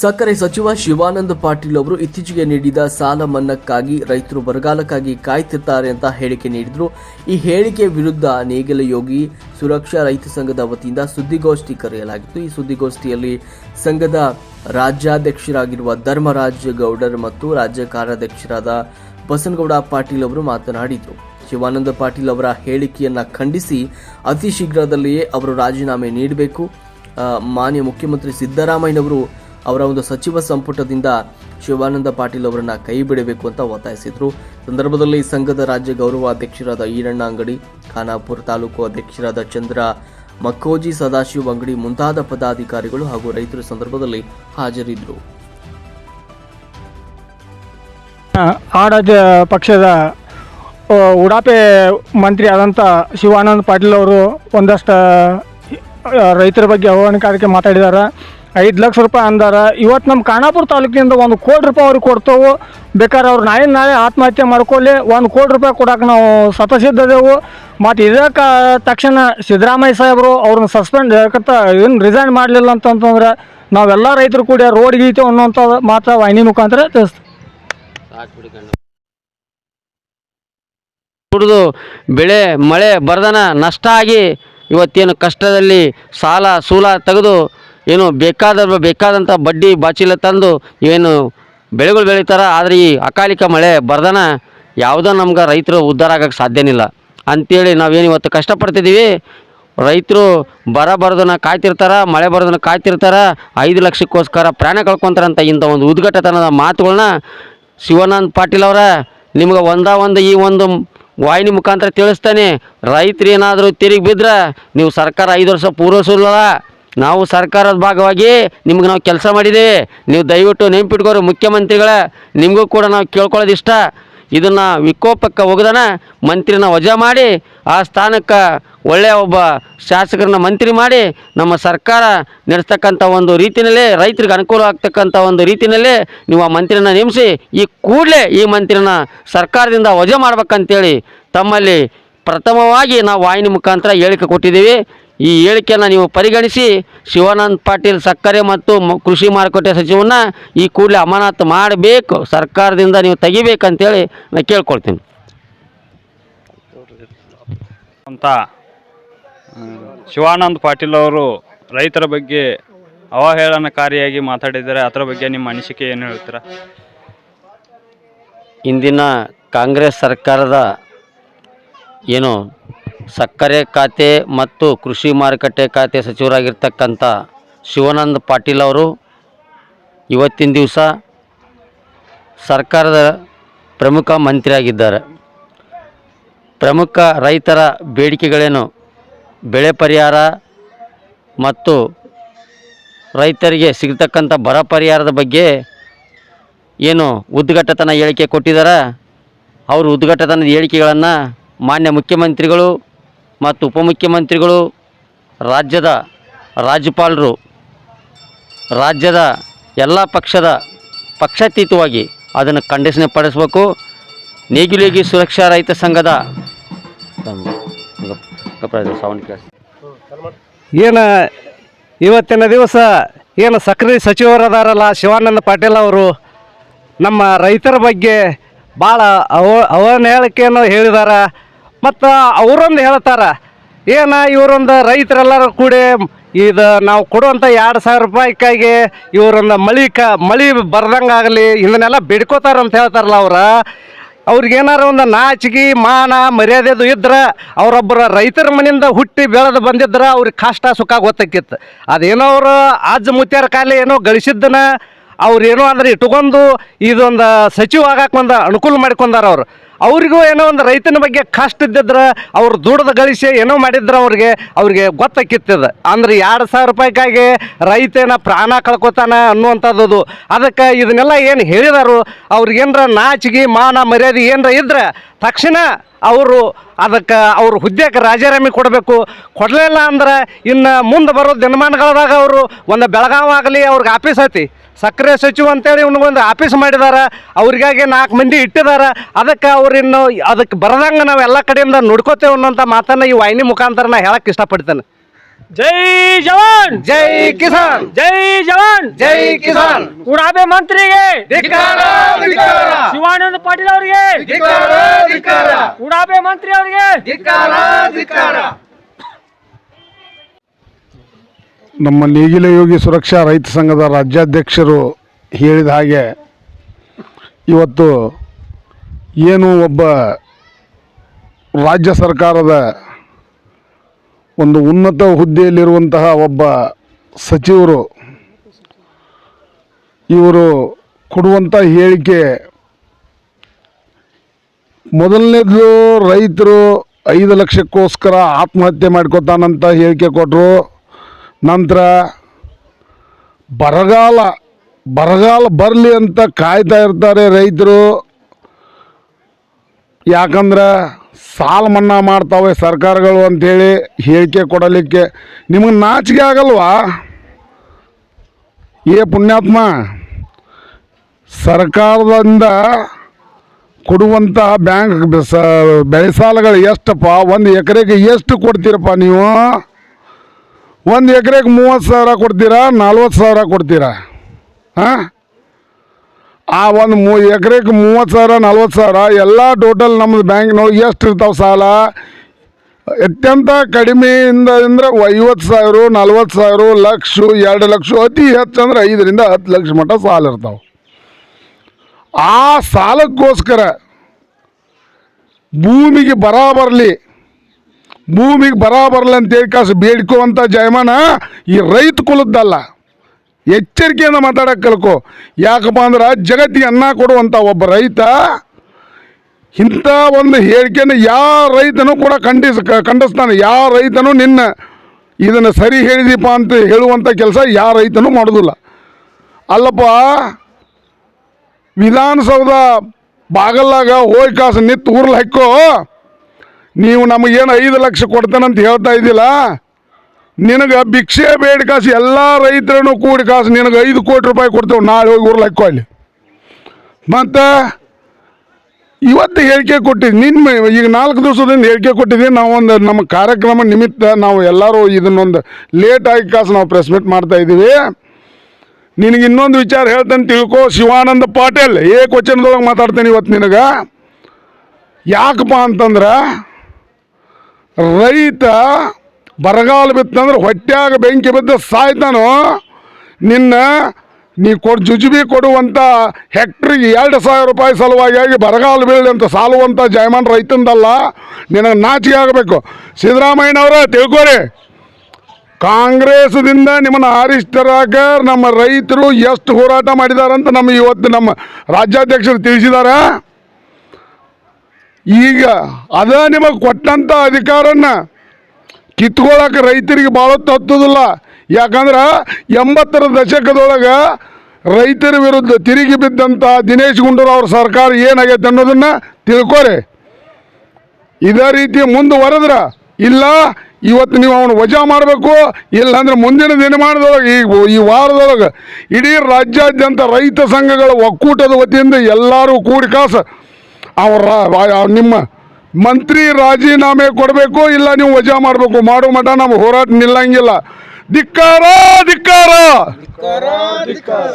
ಸಕ್ಕರೆ ಸಚಿವ ಶಿವಾನಂದ ಪಾಟೀಲ್ ಅವರು ಇತ್ತೀಚೆಗೆ ನೀಡಿದ ಸಾಲ ಮನ್ನಾಕ್ಕಾಗಿ ರೈತರು ಬರಗಾಲಕ್ಕಾಗಿ ಕಾಯ್ತಿರ್ತಾರೆ ಅಂತ ಹೇಳಿಕೆ ನೀಡಿದ್ರು. ಈ ಹೇಳಿಕೆ ವಿರುದ್ಧ ನೇಗಲಯೋಗಿ ಸುರಕ್ಷಾ ರೈತ ಸಂಘದ ವತಿಯಿಂದ ಸುದ್ದಿಗೋಷ್ಠಿ ಕರೆಯಲಾಗಿತ್ತು. ಈ ಸುದ್ದಿಗೋಷ್ಠಿಯಲ್ಲಿ ಸಂಘದ ರಾಜ್ಯಾಧ್ಯಕ್ಷರಾಗಿರುವ ಧರ್ಮರಾಜ್ ಗೌಡರ್ ಮತ್ತು ರಾಜ್ಯ ಕಾರ್ಯಾಧ್ಯಕ್ಷರಾದ ಬಸನಗೌಡ ಪಾಟೀಲ್ ಅವರು ಮಾತನಾಡಿದರು. ಶಿವಾನಂದ ಪಾಟೀಲ್ ಅವರ ಹೇಳಿಕೆಯನ್ನ ಖಂಡಿಸಿ ಅತಿ ಶೀಘ್ರದಲ್ಲಿಯೇ ಅವರು ರಾಜೀನಾಮೆ ನೀಡಬೇಕು. ಮಾನ್ಯ ಮುಖ್ಯಮಂತ್ರಿ ಸಿದ್ದರಾಮಯ್ಯನವರು ಅವರ ಒಂದು ಸಚಿವ ಸಂಪುಟದಿಂದ ಶಿವಾನಂದ ಪಾಟೀಲ್ ಅವರನ್ನ ಕೈ ಬಿಡಬೇಕು ಅಂತ ಒತ್ತಾಯಿಸಿದ್ರು. ಸಂದರ್ಭದಲ್ಲಿ ಸಂಘದ ರಾಜ್ಯ ಗೌರವ ಅಧ್ಯಕ್ಷರಾದ ಈರಣ್ಣ ಅಂಗಡಿ, ಖಾನಾಪುರ ತಾಲೂಕು ಅಧ್ಯಕ್ಷರಾದ ಚಂದ್ರ ಮಕ್ಕೋಜಿ, ಸದಾಶಿವ ಅಂಗಡಿ ಮುಂತಾದ ಪದಾಧಿಕಾರಿಗಳು ಹಾಗೂ ರೈತರ ಸಂದರ್ಭದಲ್ಲಿ ಹಾಜರಿದ್ದರು. ಆಡಳಿತ ಪಕ್ಷದ ಉಡಾಪೆ ಮಂತ್ರಿ ಆದಂಥ ಶಿವಾನಂದ ಪಾಟೀಲ್ ಅವರು ಒಂದಷ್ಟು ರೈತರ ಬಗ್ಗೆ ಅವಮಾನಕಾರಕ್ಕೆ ಮಾತಾಡಿದ್ದಾರೆ ಐದು ಲಕ್ಷ ರೂಪಾಯಿ ಅಂದಾರ. ಇವತ್ತು ನಮ್ಮ ಖಾನಾಪುರ ತಾಲೂಕಿನಿಂದ ಒಂದು ಕೋಟಿ ರೂಪಾಯಿ ಅವ್ರಿಗೆ ಕೊಡ್ತೇವೆ. ಬೇಕಾದ್ರೆ ಅವ್ರು ನಾಳೆ ನಾಳೆ ಆತ್ಮಹತ್ಯೆ ಮಾಡ್ಕೊಳ್ಳಿ. ಒಂದು ಕೋಟಿ ರೂಪಾಯಿ ಕೊಡಕ್ಕೆ ನಾವು ಸತಸಿದ್ದದೆವು ಮತ್ತು ಇದಕ್ಕೆ ತಕ್ಷಣ ಸಿದ್ದರಾಮಯ್ಯ ಸಾಹೇಬರು ಅವ್ರನ್ನ ಸಸ್ಪೆಂಡ್ ಏನು ರಿಸೈನ್ ಮಾಡಲಿಲ್ಲ ಅಂತಂತಂದ್ರೆ ನಾವೆಲ್ಲ ರೈತರು ಕೂಡ ರೋಡ್ ಗೀತೆ ಅನ್ನೋಂಥ ಮಾತ್ರ ವಾಹಿನಿ ಮುಖಾಂತರ ತಿಳಿಸ್ತೀವಿ. ಕುಡಿದು ಬೆಳೆ, ಮಳೆ, ಬರ್ದನ ನಷ್ಟ ಆಗಿ ಇವತ್ತೇನು ಕಷ್ಟದಲ್ಲಿ ಸಾಲ, ಸೂಲ ತೆಗೆದು ಏನು ಬೇಕಾದ ಬೇಕಾದಂಥ ಬಡ್ಡಿ ಬಾಚಿಲ ತಂದು ಏನು ಬೆಳೆಗಳು ಬೆಳೀತಾರ, ಆದರೆ ಈ ಅಕಾಲಿಕ ಮಳೆ ಬರ್ದನ ಯಾವುದೋ ನಮ್ಗೆ ರೈತರು ಉದ್ಧಾರ ಆಗೋಕ್ಕೆ ಸಾಧ್ಯನಿಲ್ಲ. ಅಂಥೇಳಿ ನಾವೇನು ಇವತ್ತು ಕಷ್ಟಪಡ್ತಿದ್ದೀವಿ ರೈತರು ಬರ ಬರೋದನ್ನ ಕಾಯ್ತಿರ್ತಾರ, ಮಳೆ ಬರೋದನ್ನ ಕಾಯ್ತಿರ್ತಾರೆ, ಐದು ಲಕ್ಷಕ್ಕೋಸ್ಕರ ಪ್ರಾಣ ಕಳ್ಕೊತಾರಂತ ಇಂಥ ಒಂದು ಉದ್ಘಟತನದ ಮಾತುಗಳನ್ನ ಶಿವಾನಂದ್ ಪಾಟೀಲ್ ಅವರ ನಿಮ್ಗೆ ಒಂದ ಒಂದು ಈ ಒಂದು ವಾಹಿನಿ ಮುಖಾಂತರ ತಿಳಿಸ್ತಾನೆ. ರೈತರು ಏನಾದರೂ ತಿರುಗಿ ಬಿದ್ದರೆ ನೀವು ಸರ್ಕಾರ ಐದು ವರ್ಷ ಪೂರೈಸಲ್ಲ ನಾವು ಸರ್ಕಾರದ ಭಾಗವಾಗಿ ನಿಮ್ಗೆ ನಾವು ಕೆಲಸ ಮಾಡಿದ್ದೇವೆ ನೀವು ದಯವಿಟ್ಟು ನೆನ್ಪಿಟ್ಕೋರಿ ಮುಖ್ಯಮಂತ್ರಿಗಳ, ನಿಮಗೂ ಕೂಡ ನಾವು ಕೇಳ್ಕೊಳ್ಳೋದು ಇಷ್ಟ ಇದನ್ನು ವಿಕೋಪಕ್ಕೆ ಹೋಗದನ ಮಂತ್ರಿನ ವಜಾ ಮಾಡಿ, ಆ ಸ್ಥಾನಕ್ಕೆ ಒಳ್ಳೆಯ ಒಬ್ಬ ಶಾಸಕರನ್ನ ಮಂತ್ರಿ ಮಾಡಿ, ನಮ್ಮ ಸರ್ಕಾರ ನಡೆಸ್ತಕ್ಕಂಥ ಒಂದು ರೀತಿಯಲ್ಲೇ ರೈತರಿಗೆ ಅನುಕೂಲ ಆಗ್ತಕ್ಕಂಥ ಒಂದು ರೀತಿಯಲ್ಲೇ ನೀವು ಆ ಮಂತ್ರಿನ ನೇಮಿಸಿ, ಈ ಕೂಡಲೇ ಈ ಮಂತ್ರಿನ ಸರ್ಕಾರದಿಂದ ವಜಾ ಮಾಡ್ಬೇಕಂತೇಳಿ ತಮ್ಮಲ್ಲಿ ಪ್ರಥಮವಾಗಿ ನಾವು ವಾಹಿನಿ ಮುಖಾಂತರ ಹೇಳಿಕೆ ಕೊಟ್ಟಿದ್ದೀವಿ. ಈ ಹೇಳಿಕೆಯನ್ನು ನೀವು ಪರಿಗಣಿಸಿ ಶಿವಾನಂದ ಪಾಟೀಲ್ ಸಕ್ಕರೆ ಮತ್ತು ಕೃಷಿ ಮಾರುಕಟ್ಟೆ ಸಚಿವನ್ನ ಈ ಕೂಡಲೇ ಅಮಾನತು ಮಾಡಬೇಕು ಸರ್ಕಾರದಿಂದ ನೀವು ತೆಗಿಬೇಕಂತೇಳಿ ನಾನು ಕೇಳ್ಕೊಳ್ತೀನಿ. ಅಂತ ಶಿವಾನಂದ ಪಾಟೀಲ್ ಅವರು ರೈತರ ಬಗ್ಗೆ ಅವಹೇಳನಕಾರಿಯಾಗಿ ಮಾತಾಡಿದ್ದಾರೆ. ಅದರ ಬಗ್ಗೆ ನಿಮ್ಮ ಅನಿಸಿಕೆ ಏನು ಹೇಳ್ತೀರಾ? ಇಂದಿನ ಕಾಂಗ್ರೆಸ್ ಸರ್ಕಾರದ ಏನು ಸಕ್ಕರೆ ಖಾತೆ ಮತ್ತು ಕೃಷಿ ಮಾರುಕಟ್ಟೆ ಖಾತೆ ಸಚಿವರಾಗಿರ್ತಕ್ಕಂಥ ಶಿವಾನಂದ ಪಾಟೀಲ್ ಅವರು ಇವತ್ತಿನ ದಿವಸ ಸರ್ಕಾರದ ಪ್ರಮುಖ ಮಂತ್ರಿಯಾಗಿದ್ದಾರೆ. ಪ್ರಮುಖ ರೈತರ ಬೇಡಿಕೆಗಳೇನು? ಬೆಳೆ ಪರಿಹಾರ ಮತ್ತು ರೈತರಿಗೆ ಸಿಗ್ತಕ್ಕಂಥ ಬರ ಪರಿಹಾರದ ಬಗ್ಗೆ ಏನು ಉದ್ಘಾಟತನ ಹೇಳಿಕೆ ಕೊಟ್ಟಿದ್ದಾರೆ? ಅವರು ಉದ್ಘಾಟತನದ ಹೇಳಿಕೆಗಳನ್ನು ಮಾನ್ಯ ಮುಖ್ಯಮಂತ್ರಿಗಳು ಮತ್ತು ಉಪಮುಖ್ಯಮಂತ್ರಿಗಳು, ರಾಜ್ಯದ ರಾಜ್ಯಪಾಲರು, ರಾಜ್ಯದ ಎಲ್ಲ ಪಕ್ಷದ ಪಕ್ಷಾತೀತವಾಗಿ ಅದನ್ನು ಖಂಡಿಸನೆ ಪಡಿಸಬೇಕು. ನೇಗಿಲೇಗಿ ಸುರಕ್ಷಾ ರೈತ ಸಂಘದ ಏನು ಇವತ್ತಿನ ದಿವಸ ಏನು ಸಕ್ರೆ ಸಚಿವರದಾರಲ್ಲ ಶಿವಾನಂದ ಪಾಟೀಲ್ ಅವರು? ನಮ್ಮ ರೈತರ ಬಗ್ಗೆ ಭಾಳ ಅವ, ಅವಹೇಳಿಕೆಯನ್ನು ಹೇಳಿದಾರ. ಮತ್ತು ಅವರೊಂದು ಹೇಳ್ತಾರೆ, ಏನು ಇವರೊಂದು ರೈತರೆಲ್ಲರೂ ಕೂಡಿ ಇದು ನಾವು ಕೊಡುವಂಥ ಎರಡು ಸಾವಿರ ರೂಪಾಯಿಕಾಗಿ ಇವರೊಂದು ಮಳಿ ಕ, ಮಳಿ ಬರ್ದಂಗಾಗಲಿ ಇದನ್ನೆಲ್ಲ ಬಿಡ್ಕೋತಾರೆ ಅಂತ ಹೇಳ್ತಾರಲ್ಲ ಅವ್ರು. ಅವ್ರಿಗೇನಾರ ಒಂದು ನಾಚಿಕೆ ಮಾನ ಮರ್ಯಾದೆದು ಇದ್ರೆ, ಅವರೊಬ್ಬರ ರೈತರ ಮನೆಯಿಂದ ಹುಟ್ಟಿ ಬೆಳೆದು ಬಂದಿದ್ರೆ ಅವ್ರಿಗೆ ಕಷ್ಟ ಸುಖ ಗೊತ್ತಕ್ಕಿತ್ತು ಅದೇನೋ ಅವರು ಅಜ್ಜ ಮುತ್ಯಾರ ಕಾಲ ಏನೋ ಗಳಿಸಿದ್ದನ ಅವ್ರು ಏನೋ ಅಂದ್ರೆ ಇಟ್ಕೊಂಡು ಇದೊಂದು ಸಚಿವ ಆಗಕ್ಕೆ ಒಂದು ಅನುಕೂಲ ಮಾಡ್ಕೊಂಡಾರ ಅವ್ರು. ಅವ್ರಿಗೂ ಏನೋ ಒಂದು ರೈತನ ಬಗ್ಗೆ ಕಷ್ಟ ಇದ್ದಿದ್ರೆ, ಅವ್ರು ದುಡ್ದು ಗಳಿಸಿ ಏನೋ ಮಾಡಿದ್ರೆ ಅವ್ರಿಗೆ ಅವ್ರಿಗೆ ಗೊತ್ತಾಕಿತ್ತದ. ಅಂದ್ರೆ ಎರಡು ಸಾವಿರ ರೂಪಾಯಿಗಾಗಿ ರೈತನ ಪ್ರಾಣ ಕಳ್ಕೊತಾನ ಅನ್ನುವಂಥದ್ದು ಅದಕ್ಕೆ ಇದನ್ನೆಲ್ಲ ಏನು ಹೇಳಿದಾರು? ಅವ್ರಿಗೇನ್ರ ನಾಚಿಗೆ, ಮಾನ ಮರ್ಯಾದೆ ಏನರ ಇದ್ರೆ ತಕ್ಷಣ ಅವರು ಅದಕ್ಕೆ ಅವ್ರ ಹುದ್ದೆಗೆ ರಾಜೀನಾಮೆ ಕೊಡಬೇಕು. ಕೊಡಲಿಲ್ಲ ಅಂದ್ರೆ ಇನ್ನು ಮುಂದೆ ಬರೋ ದಿನಮಾನಗಳದಾಗ ಅವರು ಒಂದು ಬೆಳಗಾವಿ ಆಗಲಿ ಅವ್ರಿಗೆ ಆಫೀಸ್ ಐತಿ. ಸಕ್ಕರೆ ಸಚಿವ ಅಂತೇಳಿ ಒಂದು ಆಫೀಸ್ ಮಾಡಿದಾರ ಅವ್ರಿಗಾಗಿ ನಾಲ್ಕು ಮಂದಿ ಇಟ್ಟಿದಾರ ಅದಕ್ಕೆ ಅವ್ರು ಇನ್ನು ಅದಕ್ಕೆ ಬರದಂಗೆ ನಾವು ಎಲ್ಲ ಕಡೆಯಿಂದ ನೋಡ್ಕೋತೇವೆ ಅನ್ನೋಂಥ ಮಾತನ್ನು ಈ ವಾಹಿನಿ ಮುಖಾಂತರ ನಾನು ಹೇಳಕ್ಕೆ ಇಷ್ಟಪಡ್ತೇನೆ. ಜೈ ಜವಾನ್! ಜೈ ಕಿಸಾನ್! ಜೈ ಜವಾನ್! ಜೈ ಕಿಸಾನ್! ಉಡಾಬೆ ಮಂತ್ರಿಗೆ! ಧಿಕ್ಕಾರ, ಧಿಕ್ಕಾರ. ಶಿವಾನಂದ ಪಾಟೀಲ್ ಅವರಿಗೆ! ಧಿಕ್ಕಾರ, ಧಿಕ್ಕಾರ. ಉಡಾಬೆ ಮಂತ್ರಿ ಅವರಿಗೆ! ಧಿಕ್ಕಾರ, ಧಿಕ್ಕಾರ. ನಮ್ಮ ನೇಗಿಲ ಯೋಗಿ ಸುರಕ್ಷಾ ರೈತ ಸಂಘದ ರಾಜ್ಯಾಧ್ಯಕ್ಷರು ಹೇಳಿದ ಹಾಗೆ ಇವತ್ತು ಏನು ಒಬ್ಬ ರಾಜ್ಯ ಸರ್ಕಾರದ ಒಂದು ಉನ್ನತ ಹುದ್ದೆಯಲ್ಲಿರುವಂತಹ ಒಬ್ಬ ಸಚಿವರು, ಇವರು ಕೊಡುವಂಥ ಹೇಳಿಕೆ, ಮೊದಲನೇದು ರೈತರು ಐದು ಲಕ್ಷಕ್ಕೋಸ್ಕರ ಆತ್ಮಹತ್ಯೆ ಮಾಡ್ಕೊತಾನಂತ ಹೇಳಿಕೆ ಕೊಟ್ಟರು ನಂತರ ಬರಗಾಲ ಬರಗಾಲ ಬರಲಿ ಅಂತ ಕಾಯ್ತಾ ಇರ್ತಾರೆ ರೈತರು. ಯಾಕಂದ್ರೆ ಸಾಲ ಮನ್ನಾ ಮಾಡ್ತಾವೆ ಸರ್ಕಾರಗಳು ಅಂತೇಳಿ ಹೇಳಿಕೆ ಕೊಡಲಿಕ್ಕೆ ನಿಮಗೆ ನಾಚಿಕೆ ಆಗಲ್ವಾ? ಏ ಪುಣ್ಯಾತ್ಮ, ಸರ್ಕಾರದಿಂದ ಕೊಡುವಂಥ ಬ್ಯಾಂಕ್ ಸ, ಬೆಳೆ ಸಾಲಗಳು ಎಷ್ಟಪ್ಪ? ಒಂದು ಎಕರೆಗೆ ಎಷ್ಟು ಕೊಡ್ತೀರಪ್ಪ ನೀವು? ಒಂದು ಎಕರೆಗೆ ಮೂವತ್ತು ಸಾವಿರ ಕೊಡ್ತೀರಾ, ನಲ್ವತ್ತು ಸಾವಿರ ಕೊಡ್ತೀರಾ? ಹಾಂ ಆ ಒಂದು ಮೂ ಎಕರೆಗೆ ಮೂವತ್ತು ಸಾವಿರ, ನಲ್ವತ್ತು ಸಾವಿರ, ಎಲ್ಲ ಟೋಟಲ್ ನಮ್ಮದು ಬ್ಯಾಂಕ್ನೊಳಗೆ ಎಷ್ಟು ಇರ್ತಾವೆ ಸಾಲ? ಅತ್ಯಂತ ಕಡಿಮೆಯಿಂದ ಅಂದರೆ ಐವತ್ತು ಸಾವಿರ, ನಲ್ವತ್ತು ಸಾವಿರ, ಲಕ್ಷ, ಎರಡು ಲಕ್ಷ, ಅತಿ ಹೆಚ್ಚು ಅಂದ್ರೆ ಐದರಿಂದ ಹತ್ತು ಲಕ್ಷ ಮಟ್ಟ ಸಾಲ ಇರ್ತಾವೆ. ಆ ಸಾಲಕ್ಕೋಸ್ಕರ ಭೂಮಿಗೆ ಬರ ಬರಲಿ ಭೂಮಿಗೆ ಬರ ಬರಲಿ ಅಂತೇಳಿ ಕಾಸು ಬೇಡ್ಕೋವಂಥ ಜಯಮಾನ ಈ ರೈತ ಕುಲದ್ದಲ್ಲ. ಎಚ್ಚರಿಕೆಯಿಂದ ಮಾತಾಡಕ್ಕೆ ಕಲ್ಕೋ. ಯಾಕಪ್ಪ ಅಂದ್ರೆ ಜಗತ್ತಿಗೆ ಅನ್ನ ಕೊಡುವಂಥ ಒಬ್ಬ ರೈತ ಇಂಥ ಒಂದು ಹೇಳಿಕೆಯನ್ನು ಯಾವ ರೈತನೂ ಕೂಡ ಖಂಡಿಸ ಖಂಡಿಸ್ತಾನೆ. ಯಾವ ರೈತನೂ ನಿನ್ನ ಇದನ್ನು ಸರಿ ಹೇಳಿದೀಪ ಅಂತ ಹೇಳುವಂಥ ಕೆಲಸ ಯಾವ ರೈತನೂ ಮಾಡೋದಿಲ್ಲ. ಅಲ್ಲಪ್ಪ, ವಿಧಾನಸೌಧ ಬಾಗಲ್ಲಾಗ ಹೋಯ್ ಕಾಸು ನಿತ್ತು ಊರ್ಲಿ ಹಾಕೋ. ನೀವು ನಮಗೇನು ಐದು ಲಕ್ಷ ಕೊಡ್ತಾನಂತ ಹೇಳ್ತಾ ಇದ್ದಿಲ್ಲ ನಿನಗೆ ಭಿಕ್ಷೆ, ಬೇಡ ಕಾಸು, ಎಲ್ಲ ರೈತರನ್ನು ಕೂಡಿ ಕಾಸು, ನಿನಗೆ ಐದು ಕೋಟಿ ರೂಪಾಯಿ ಕೊಡ್ತೇವೆ, ನಾಳೆ ಹೋಗಿ ಊರಲ್ಲಿ ಹಾಕೋ ಅಲ್ಲಿ. ಮತ್ತು ಇವತ್ತು ಹೇಳಿಕೆ ನಿನ್ನ ಈಗ ನಾಲ್ಕು ದಿವಸದಿಂದ ಹೇಳಿಕೆ ಕೊಟ್ಟಿದ್ದೀನಿ ನಾವು ಒಂದು ನಮ್ಮ ಕಾರ್ಯಕ್ರಮ ನಿಮಿತ್ತ ನಾವು ಎಲ್ಲರೂ ಇದನ್ನೊಂದು ಲೇಟ್ ಆಗಿ ಕಾಸು ನಾವು ಪ್ರೆಸ್ ಮೀಟ್ ಮಾಡ್ತಾ ಇದ್ದೀವಿ. ನಿನಗೆ ಇನ್ನೊಂದು ವಿಚಾರ ಹೇಳ್ತೇನೆ, ತಿಳ್ಕೊ, ಶಿವಾನಂದ ಪಾಟೀಲ್, ಏಕವಚನದೊಳಗೆ ಮಾತಾಡ್ತೇನೆ ಇವತ್ತು ನಿನಗೆ. ಯಾಕಪ್ಪ ಅಂತಂದ್ರೆ ರೈತ ಬರಗಾಲ ಬಿತ್ತಂದ್ರೆ ಹೊಟ್ಟೆಯಾಗ ಬೆಂಕಿ ಬಿದ್ದು ಸಾಯ್ತಾನು? ನಿನ್ನ ನೀ ಕೊಡ್ ಜುಜುಬಿ ಕೊಡುವಂಥ ಹೆಕ್ಟ್ರಿಗೆ ಎರಡು ಸಾವಿರ ರೂಪಾಯಿ ಸಲುವಾಗಿ ಬರಗಾಲ ಬೀಳಲಿ ಅಂತ ಸಾಲುವಂಥ ಜಯಮಾನ್ ರೈತಂದಲ್ಲ, ನಿನಗೆ ನಾಚಿಕೆ ಆಗಬೇಕು. ಸಿದ್ದರಾಮಯ್ಯನವರ, ತಿಳ್ಕೊರಿ. ಕಾಂಗ್ರೆಸ್ದಿಂದ ನಿಮ್ಮನ್ನು ಆರಿಷ್ಟರಾಗ ನಮ್ಮ ರೈತರು ಎಷ್ಟು ಹೋರಾಟ ಮಾಡಿದಾರಂತ ನಮ್ಮ ಇವತ್ತು ನಮ್ಮ ರಾಜ್ಯಾಧ್ಯಕ್ಷರು ತಿಳಿಸಿದ್ದಾರೆ ಈಗ ಅದ ನಿಮಗೆ ಕೊಟ್ಟಂಥ ಅಧಿಕಾರನ್ನ ಕಿತ್ಕೊಳ್ಳೋಕೆ ರೈತರಿಗೆ ಭಾಳ ತತ್ತುದಿಲ್ಲ ಯಾಕಂದ್ರೆ ಎಂಬತ್ತರ ದಶಕದೊಳಗೆ ರೈತರ ವಿರುದ್ಧ ತಿರುಗಿ ಬಿದ್ದಂಥ ದಿನೇಶ್ ಗುಂಡೂರು ಅವ್ರ ಸರ್ಕಾರ ಏನಾಗೈತೆ ಅನ್ನೋದನ್ನು ತಿಳ್ಕೊರಿ. ಇದೇ ರೀತಿ ಮುಂದುವರೆದ್ರ ಇಲ್ಲ, ಇವತ್ತು ನೀವು ಅವನು ವಜಾ ಮಾಡಬೇಕು, ಇಲ್ಲಾಂದ್ರೆ ಮುಂದಿನ ದಿನಮಾನದೊಳಗೆ ಈ ಈ ವಾರದೊಳಗೆ ಇಡೀ ರಾಜ್ಯಾದ್ಯಂತ ರೈತ ಸಂಘಗಳ ಒಕ್ಕೂಟದ ವತಿಯಿಂದ ಎಲ್ಲರೂ ಕೂಡಿ ಕಾಸ ಅವರ ನಿಮ್ಮ ಮಂತ್ರಿ ರಾಜೀನಾಮೆ ಕೊಡಬೇಕು ಇಲ್ಲ ನೀವು ವಜಾ ಮಾಡಬೇಕು. ಮಾಡೋ ಮಠ ನಮ್ಮ ಹೋರಾಟ ನಿಲ್ಲಂಗಿಲ್ಲ. ಧಿಕ್ಕಾರ ಧಿಕ್ಕಾರ.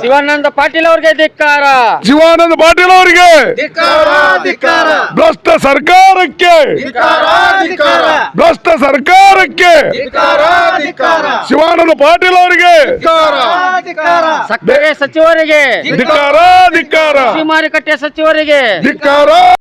ಶಿವಾನಂದ ಪಾಟೀಲ್ ಅವ್ರಿಗೆ ಧಿಕ್ಕಾರ. ಶಿವಾನಂದ ಪಾಟೀಲ್ ಅವರಿಗೆ. ಭ್ರಷ್ಟ ಸರ್ಕಾರಕ್ಕೆ. ಭ್ರಷ್ಟ ಸರ್ಕಾರಕ್ಕೆ. ಶಿವಾನಂದ ಪಾಟೀಲ್ ಅವರಿಗೆ. ಸಕ್ಕರೆ ಸಚಿವರಿಗೆ. ಧಿಕ್ಕಾರ ಧಿಕ್ಕಾರ. ಮಾರುಕಟ್ಟೆ ಸಚಿವರಿಗೆ. ಧಿಕ್ಕಾರ.